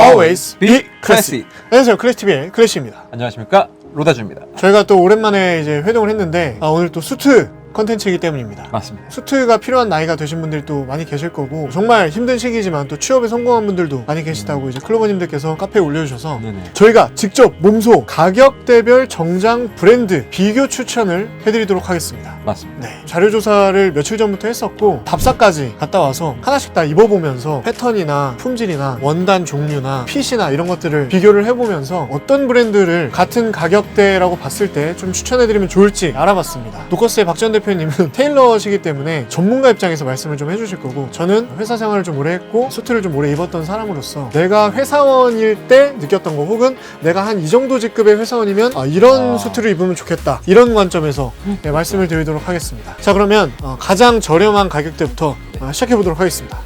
Always be classy. 안녕하세요. 클래시TV의 클래시입니다. 안녕하십니까 로다주입니다. 저희가 또 오랜만에 이제 회동을 했는데 아, 오늘 또 수트 컨텐츠이기 때문입니다. 맞습니다. 수트가 필요한 나이가 되신 분들도 많이 계실 거고 정말 힘든 시기지만 또 취업에 성공한 분들도 많이 계시다고 이제 클로버님들께서 카페에 올려주셔서 네네. 저희가 직접 몸소 가격대별 정장 브랜드 비교 추천을 해드리도록 하겠습니다. 맞습니다. 네, 자료 조사를 며칠 전부터 했었고 답사까지 갔다 와서 하나씩 다 입어보면서 패턴이나 품질이나 원단 종류나 핏이나 이런 것들을 비교를 해보면서 어떤 브랜드를 같은 가격대라고 봤을 때 좀 추천해드리면 좋을지 알아봤습니다. 노커스의 박전 대 표님은 테일러시기 때문에 전문가 입장에서 말씀을 좀 해주실 거고 저는 회사 생활을 좀 오래 했고 수트를 좀 오래 입었던 사람으로서 내가 회사원일 때 느꼈던 거 혹은 내가 한 이 정도 직급의 회사원이면 아, 이런 아. 수트를 입으면 좋겠다 이런 관점에서 네, 말씀을 드리도록 하겠습니다. 자 그러면 어, 가장 저렴한 가격대부터 어, 시작해 보도록 하겠습니다.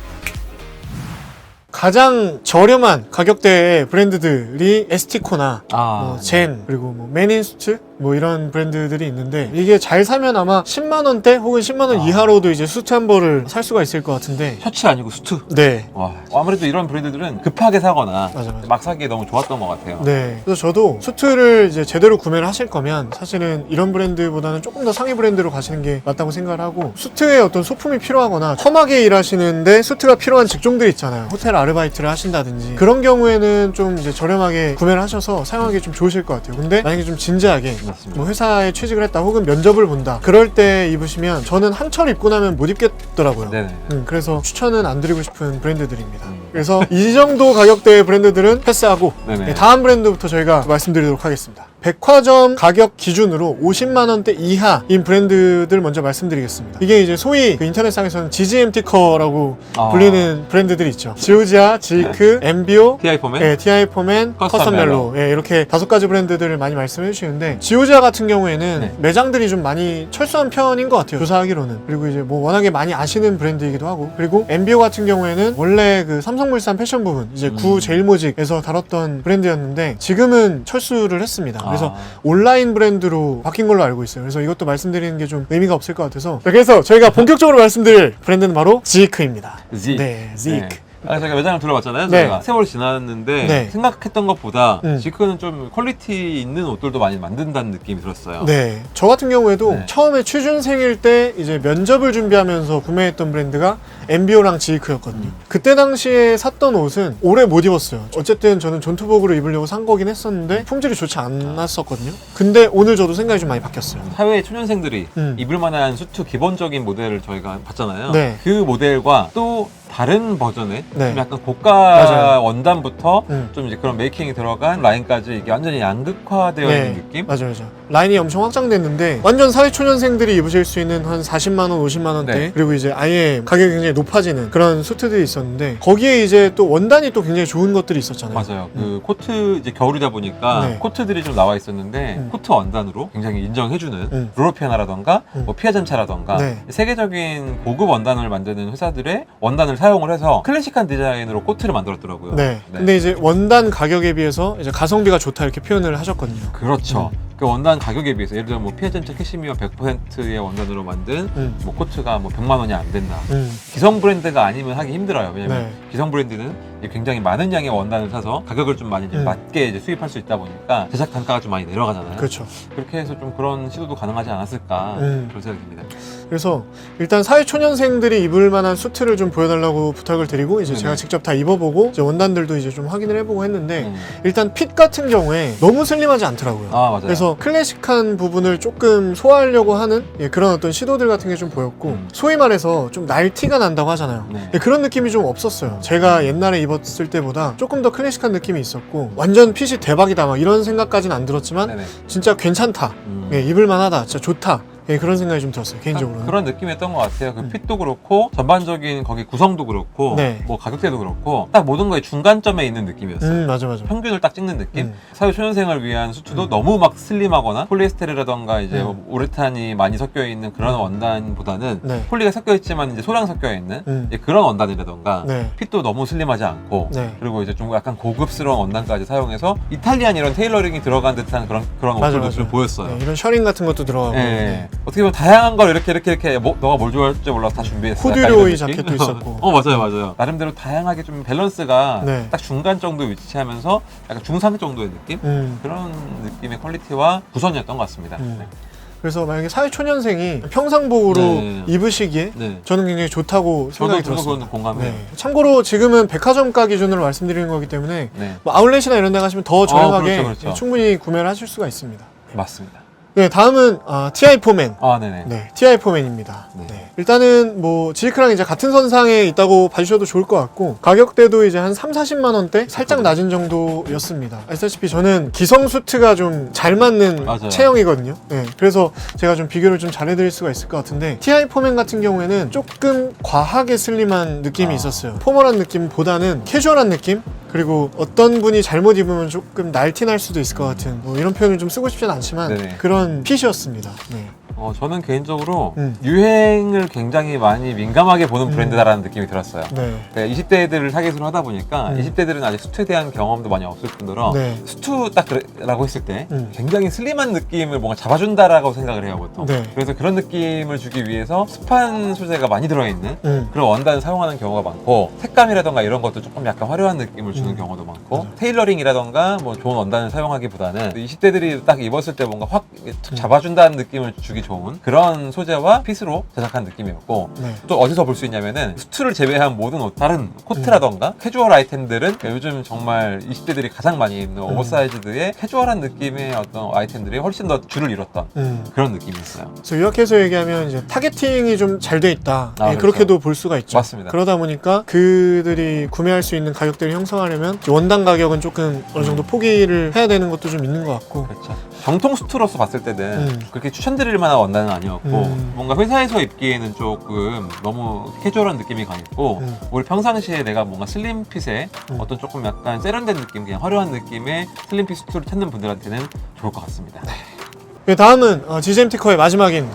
가장 저렴한 가격대의 브랜드들이 에스티코나 아, 뭐, 젠 그리고 뭐 맨인스트 뭐 이런 브랜드들이 있는데 이게 잘 사면 아마 10만 원대 혹은 10만 원 아. 이하로도 이제 수트 한 벌을 살 수가 있을 것 같은데 셔츠 아니고 수트. 네. 와, 아무래도 이런 브랜드들은 급하게 사거나 맞아, 맞아. 막 사기에 너무 좋았던 것 같아요. 네. 그래서 저도 수트를 이제 제대로 구매를 하실 거면 사실은 이런 브랜드보다는 조금 더 상위 브랜드로 가시는 게 맞다고 생각을 하고 수트에 어떤 소품이 필요하거나 험하게 일하시는데 수트가 필요한 직종들 있잖아요. 호텔 아르바이트를 하신다든지 그런 경우에는 좀 이제 저렴하게 구매를 하셔서 사용하기 좀 좋으실 것 같아요. 근데 만약에 좀 진지하게 맞습니다. 뭐 회사에 취직을 했다 혹은 면접을 본다 그럴 때 입으시면 저는 한철 입고 나면 못 입겠더라고요. 네네. 음, 그래서 추천은 안 드리고 싶은 브랜드들입니다. 음. 그래서 이 정도 가격대의 브랜드들은 패스하고 네네. 네, 다음 브랜드부터 저희가 말씀드리도록 하겠습니다. 백화점 가격 기준으로 50만 원대 이하인 브랜드들 먼저 말씀드리겠습니다. 이게 이제 소위 그 인터넷상에서는 GGM 티커라고 아. 불리는 브랜드들이 있죠. 지오지아, 지이크, 엠비오, TI 포맨? 예, TI 포맨, 커스텀 커스텀 멜로 예, 이렇게 다섯 가지 브랜드들을 많이 말씀해 주시는데 지오지아 같은 경우에는 네. 매장들이 좀 많이 철수한 편인 것 같아요. 조사하기로는 그리고 이제 뭐 워낙에 많이 아시는 브랜드이기도 하고 그리고 엠비오 같은 경우에는 원래 그 삼성물산 패션 부분 이제 음. 구 제일모직에서 다뤘던 브랜드였는데 지금은 철수를 했습니다. 그래서 아. 온라인 브랜드로 바뀐 걸로 알고 있어요. 그래서 이것도 말씀드리는 게 좀 의미가 없을 것 같아서 자, 그래서 저희가 본격적으로 말씀드릴 브랜드는 바로 지이크입니다. 지. 네, 지이크. 아, 제가 매장을 둘러봤잖아요. 네. 저희가 세월이 지났는데 네. 생각했던 것보다 음. 지크는 좀 퀄리티 있는 옷들도 많이 만든다는 느낌이 들었어요. 네, 저 같은 경우에도 네. 처음에 취준생일 때 이제 면접을 준비하면서 구매했던 브랜드가 엠비오랑 지이크였거든요. 그때 당시에 샀던 옷은 오래 못 입었어요. 어쨌든 저는 전투복으로 입으려고 산 거긴 했었는데 품질이 좋지 않았었거든요. 근데 오늘 저도 생각이 좀 많이 바뀌었어요. 사회 초년생들이 음. 입을 만한 수트 기본적인 모델을 저희가 봤잖아요. 네. 그 모델과 또 다른 버전의 네. 좀 약간 고가 맞아요. 원단부터 음. 좀 이제 그런 메이킹이 들어간 라인까지 이게 완전히 양극화되어 네. 있는 느낌? 맞아요, 맞아요. 라인이 엄청 확장됐는데 완전 사회초년생들이 입으실 수 있는 한 40만 원, 50만 원대 네. 그리고 이제 아예 가격이 굉장히 높아지는 그런 수트들이 있었는데 거기에 이제 또 원단이 또 굉장히 좋은 것들이 있었잖아요. 맞아요. 그 코트 이제 겨울이다 보니까 네. 코트들이 좀 나와 있었는데 음. 코트 원단으로 굉장히 인정해주는 음. 루로피아나라던가 음. 뭐 피아젠차라던가 네. 세계적인 고급 원단을 만드는 회사들의 원단을 사용을 해서 클래식한 디자인으로 코트를 만들었더라고요. 네. 근데 이제 원단 가격에 비해서 이제 가성비가 좋다 이렇게 표현을 하셨거든요. 그렇죠. 음. 그 원단 가격에 비해서 예를 들어 뭐 피아젠차 캐시미어 100%의 원단으로 만든 음. 뭐 코트가 뭐 100만 원이 안 된다. 음. 기성 브랜드가 아니면 하기 힘들어요. 왜냐면 네. 기성 브랜드는 이제 굉장히 많은 양의 원단을 사서 가격을 좀 많이 이제 음. 맞게 이제 수입할 수 있다 보니까 제작 단가가 좀 많이 내려가잖아요. 그렇죠. 그렇게 해서 좀 그런 시도도 가능하지 않았을까 음. 그런 생각이 듭니다. 그래서 일단 사회초년생들이 입을 만한 수트를 좀 보여달라고 부탁을 드리고 이제 네네. 제가 직접 다 입어보고 이제 원단들도 이제 좀 확인을 해보고 했는데 음. 일단 핏 같은 경우에 너무 슬림하지 않더라고요. 아 맞아요. 그래서 클래식한 부분을 조금 소화하려고 하는 예, 그런 어떤 시도들 같은 게 좀 보였고 음. 소위 말해서 좀 날티가 난다고 하잖아요. 네. 예, 그런 느낌이 좀 없었어요. 제가 옛날에 입었을 때보다 조금 더 클래식한 느낌이 있었고 완전 핏이 대박이다 막 이런 생각까지는 안 들었지만 네네. 진짜 괜찮다. 음. 예, 입을 만하다. 진짜 좋다. 예, 그런 생각이 좀 들었어요. 개인적으로는. 그런 느낌이었던 것 같아요. 그 음. 핏도 그렇고 전반적인 거기 구성도 그렇고 네. 뭐 가격대도 그렇고 딱 모든 거의 중간점에 있는 느낌이었어요. 음, 맞아 맞아. 평균을 딱 찍는 느낌. 음. 사회 초년생을 위한 수트도 음. 너무 막 슬림하거나 폴리에스테르라던가 이제 음. 뭐 우레탄이 많이 섞여 있는 그런 원단보다는 네. 폴리가 섞여 있지만 이제 소량 섞여 있는 음. 이제 그런 원단이라던가 네. 핏도 너무 슬림하지 않고 네. 그리고 이제 좀 약간 고급스러운 원단까지 사용해서 이탈리안 이런 테일러링이 들어간 듯한 그런 그런 맞아, 옷들도 맞아. 좀 보였어요. 네, 이런 셔링 같은 것도 들어가고. 예. 네. 어떻게 보면 다양한 걸 이렇게 이렇게 이렇게 뭐, 너가 뭘 좋아할지 몰라서 다 준비했어. 약간 이런 느낌? 자켓도 있었고. 어 맞아요 맞아요. 나름대로 다양하게 좀 밸런스가 네. 딱 중간 정도에 위치하면서 약간 중상 정도의 느낌 음. 그런 느낌의 퀄리티와 구성이었던 것 같습니다. 음. 네. 그래서 만약에 사회초년생이 평상복으로 네. 입으시기에 네. 저는 굉장히 좋다고 저도 생각이 저도 들었습니다. 그건 공감해요. 네. 참고로 지금은 백화점가 기준으로 말씀드리는 거기 때문에 네. 뭐 아울렛이나 이런 데 가시면 더 저렴하게 그렇죠, 그렇죠. 충분히 구매를 하실 수가 있습니다. 맞습니다. 네, 다음은 아, TI4맨. 아 네네. 네, TI4맨입니다. 네. 네. 일단은 뭐 지크랑 이제 같은 선상에 있다고 봐주셔도 좋을 것 같고 가격대도 이제 한 3, 40만 원대 살짝 낮은 정도였습니다. 아시다시피 저는 기성 수트가 좀 잘 맞는 맞아요. 체형이거든요. 네, 그래서 제가 좀 비교를 좀 잘해드릴 수가 있을 것 같은데 TI4맨 같은 경우에는 조금 과하게 슬림한 느낌이 아. 있었어요. 포멀한 느낌보다는 캐주얼한 느낌? 그리고 어떤 분이 잘못 입으면 조금 날티날 수도 있을 것 같은 뭐 이런 표현을 좀 쓰고 싶진 않지만 네네. 그런 핏이었습니다. 네. 어, 저는 개인적으로 음. 유행을 굉장히 많이 민감하게 보는 음. 브랜드다라는 느낌이 들었어요. 네. 그러니까 20대들을 타겟으로 하다 보니까 음. 20대들은 아직 수트에 대한 경험도 많이 없을 뿐더러 네. 수트 딱라고 했을 때 음. 굉장히 슬림한 느낌을 뭔가 잡아준다라고 생각을 해요 보통. 네. 그래서 그런 느낌을 주기 위해서 습한 소재가 많이 들어있는 음. 그런 원단을 사용하는 경우가 많고 색감이라던가 이런 것도 조금 약간 화려한 느낌을 주는 음. 경우도 많고 맞아요. 테일러링이라던가 뭐 좋은 원단을 사용하기보다는 20대들이 딱 입었을 때 뭔가 확 음. 잡아준다는 느낌을 주기 좋은 그런 소재와 핏으로 제작한 느낌이었고 네. 또 어디서 볼 수 있냐면은 수트를 제외한 모든 옷 다른 코트라던가 캐주얼 아이템들은 요즘 정말 20대들이 가장 많이 입는 음. 오버사이즈드의 캐주얼한 느낌의 어떤 아이템들이 훨씬 더 줄을 잃었던 음. 그런 느낌이었어요. 그래서 요약해서 얘기하면 이제 타겟팅이 좀 잘 돼 있다. 아, 예, 그렇죠. 그렇게도 볼 수가 있죠. 맞습니다. 그러다 보니까 그들이 구매할 수 있는 가격대를 형성하려면 원단 가격은 조금 어느 정도 포기를 해야 되는 것도 좀 있는 것 같고. 그렇죠. 정통 수트로서 봤을 때는 음. 그렇게 추천드릴 만한 원단은 아니었고 음. 뭔가 회사에서 입기에는 조금 너무 캐주얼한 느낌이 강했고 음. 우리 평상시에 내가 뭔가 슬림 핏의 음. 어떤 조금 약간 세련된 느낌 그냥 화려한 느낌의 슬림 핏 수트를 찾는 분들한테는 좋을 것 같습니다. 네, 다음은 어, GGM 티커의 마지막인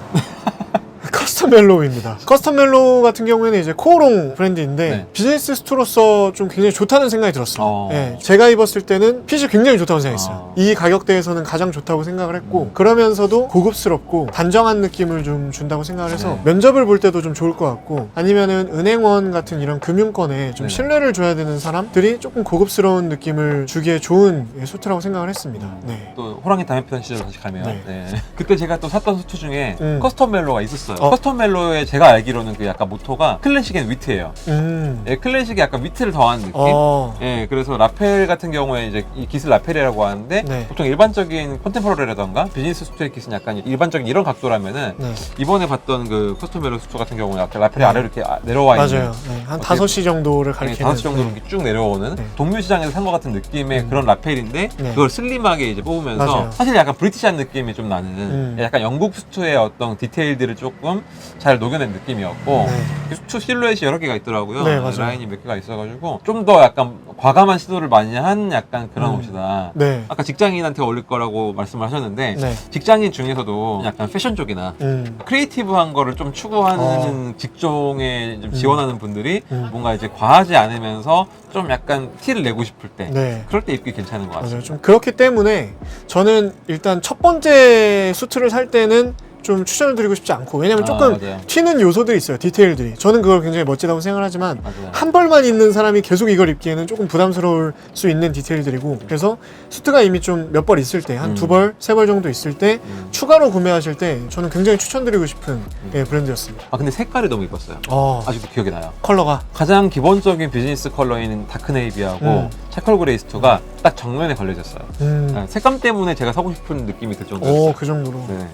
커스텀 멜로우입니다. 커스텀 멜로우 같은 경우에는 이제 코오롱 브랜드인데 네. 비즈니스 수트로서 좀 굉장히 좋다는 생각이 들었어요. 어. 예, 제가 입었을 때는 핏이 굉장히 좋다고 생각했어요. 어. 이 가격대에서는 가장 좋다고 생각을 했고 음. 그러면서도 고급스럽고 단정한 느낌을 좀 준다고 생각을 해서 네. 면접을 볼 때도 좀 좋을 것 같고 아니면은 은행원 같은 이런 금융권에 좀 네. 신뢰를 줘야 되는 사람들이 조금 고급스러운 느낌을 주기에 좋은 예, 수트라고 생각을 했습니다. 네. 또 호랑이 담배편 시절 다시 가면 네. 네. 그때 제가 또 샀던 수트 중에 음. 커스텀 멜로가 있었어요. 어. 커스텀 멜로의 제가 알기로는 그 약간 모토가 클래식 앤 위트예요. 음. 예, 클래식이 약간 위트를 더한 느낌. 어. 예, 그래서 라펠 같은 경우에 이제 이 깃을 라펠이라고 하는데 네. 보통 일반적인 컨템포러리라던가 비즈니스 수트의 깃은 약간 일반적인 이런 각도라면은 네. 이번에 봤던 그 커스텀 멜로 수트 같은 경우는 약간 라펠이 네. 아래로 이렇게 아- 내려와 있는 맞아요. 네, 한 어떻게- 5시 정도를 네, 가리키는 다섯 시 정도로 네. 이렇게 쭉 내려오는 네. 동묘 시장에서 산 것 같은 느낌의 음. 그런 라펠인데 네. 그걸 슬림하게 이제 뽑으면서 맞아요. 사실 약간 브리티시한 느낌이 좀 나는 음. 약간 영국 수트의 어떤 디테일들을 조금 잘 녹여낸 느낌이었고 네. 이 수트 실루엣이 여러 개가 있더라고요. 네, 맞아요. 라인이 몇 개가 있어가지고 좀 더 약간 과감한 시도를 많이 한 약간 그런 음. 옷이다. 네. 아까 직장인한테 어울릴 거라고 말씀을 하셨는데 네. 직장인 중에서도 약간 패션 쪽이나 음. 크리에이티브한 거를 좀 추구하는 어. 직종에 좀 지원하는 분들이 음. 뭔가 이제 과하지 않으면서 좀 약간 티를 내고 싶을 때 네. 그럴 때 입기 괜찮은 것. 맞아요. 좀 그렇기 때문에 저는 일단 첫 번째 수트를 살 때는 좀 추천을 드리고 싶지 않고 왜냐면 아, 조금 맞아요. 튀는 요소들이 있어요. 디테일들이. 저는 그걸 굉장히 멋지다고 생각을 하지만 맞아요. 한 벌만 있는 사람이 계속 이걸 입기에는 조금 부담스러울 수 있는 디테일들이고 그래서 수트가 이미 좀 몇 벌 있을 때한 음. 두 벌, 세 벌 정도 있을 때 음. 추가로 구매하실 때 저는 굉장히 추천드리고 싶은 예, 브랜드였습니다. 아 근데 색깔이 너무 이뻤어요. 어, 아직도 기억이 나요. 컬러가 가장 기본적인 비즈니스 컬러인 다크 네이비하고 음. 차컬 그레이스토가 딱 정면에 걸려졌어요. 음. 네, 색감 때문에 제가 사고 싶은 느낌이 들 정도였어요. 오, 그 정도로. 네.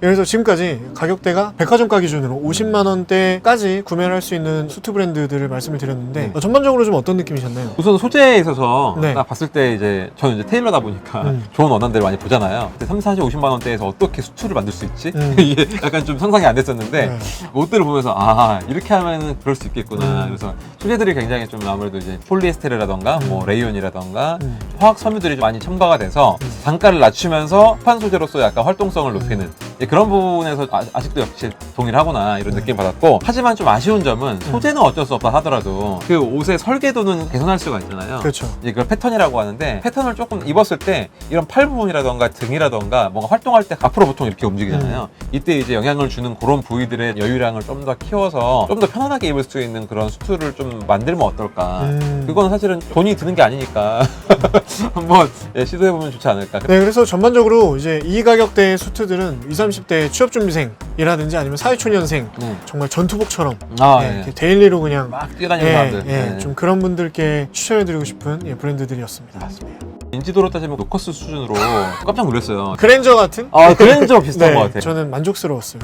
그래서 지금까지 가격대가 백화점가 기준으로 50만 원대까지 구매를 할 수 있는 수트 브랜드들을 말씀을 드렸는데 네. 어, 전반적으로 좀 어떤 느낌이셨나요? 우선 소재에 있어서 네. 딱 봤을 때 이제 저는 이제 테일러다 보니까 음. 좋은 원단들을 많이 보잖아요. 근데 3, 40, 50만 원대에서 어떻게 수트를 만들 수 있지? 음. 이게 약간 좀 상상이 안 됐었는데 네. 옷들을 보면서 아 이렇게 하면 그럴 수 있겠구나. 음. 그래서 소재들이 굉장히 좀 아무래도 이제 폴리에스테르라던가 뭐 음. 레이온이라던가 음. 화학 섬유들이 좀 많이 첨가가 돼서 단가를 낮추면서 판 소재로서 약간 활동성을 높이는 예, 그런 부분에서 아, 직도 역시 동일하구나 이런 느낌 받았고 하지만 좀 아쉬운 점은 소재는 어쩔 수 없다 하더라도 그 옷의 설계도는 개선할 수가 있잖아요. 그렇죠. 이제 그걸 패턴이라고 하는데 패턴을 조금 입었을 때 이런 팔 부분이라던가 등이라던가 뭔가 활동할 때 앞으로 보통 이렇게 움직이잖아요. 이때 이제 영향을 주는 그런 부위들의 여유량을 좀 더 키워서 좀 더 편안하게 입을 수 있는 그런 수트를 좀 만들면 어떨까. 음. 그건 사실은 돈이 드는 게 아니니까 한번 예, 시도해보면 좋지 않을까. 네, 그래서 전반적으로 이제 이 가격대의 수트들은 20, 30대 취업 준비생이라든지 아니면 사회초년생 네. 정말 전투복처럼 아, 예, 예. 이렇게 데일리로 그냥 막 뛰어다니는 예, 사람들. 예, 네. 좀 그런 분들께 추천해드리고 싶은 예, 브랜드들이었습니다. 맞습니다. 인지도로 따지면 노커스 수준으로 깜짝 놀랐어요. 그랜저 같은? 아, 그랜저 비슷한 네, 것 같아요. 저는 만족스러웠어요.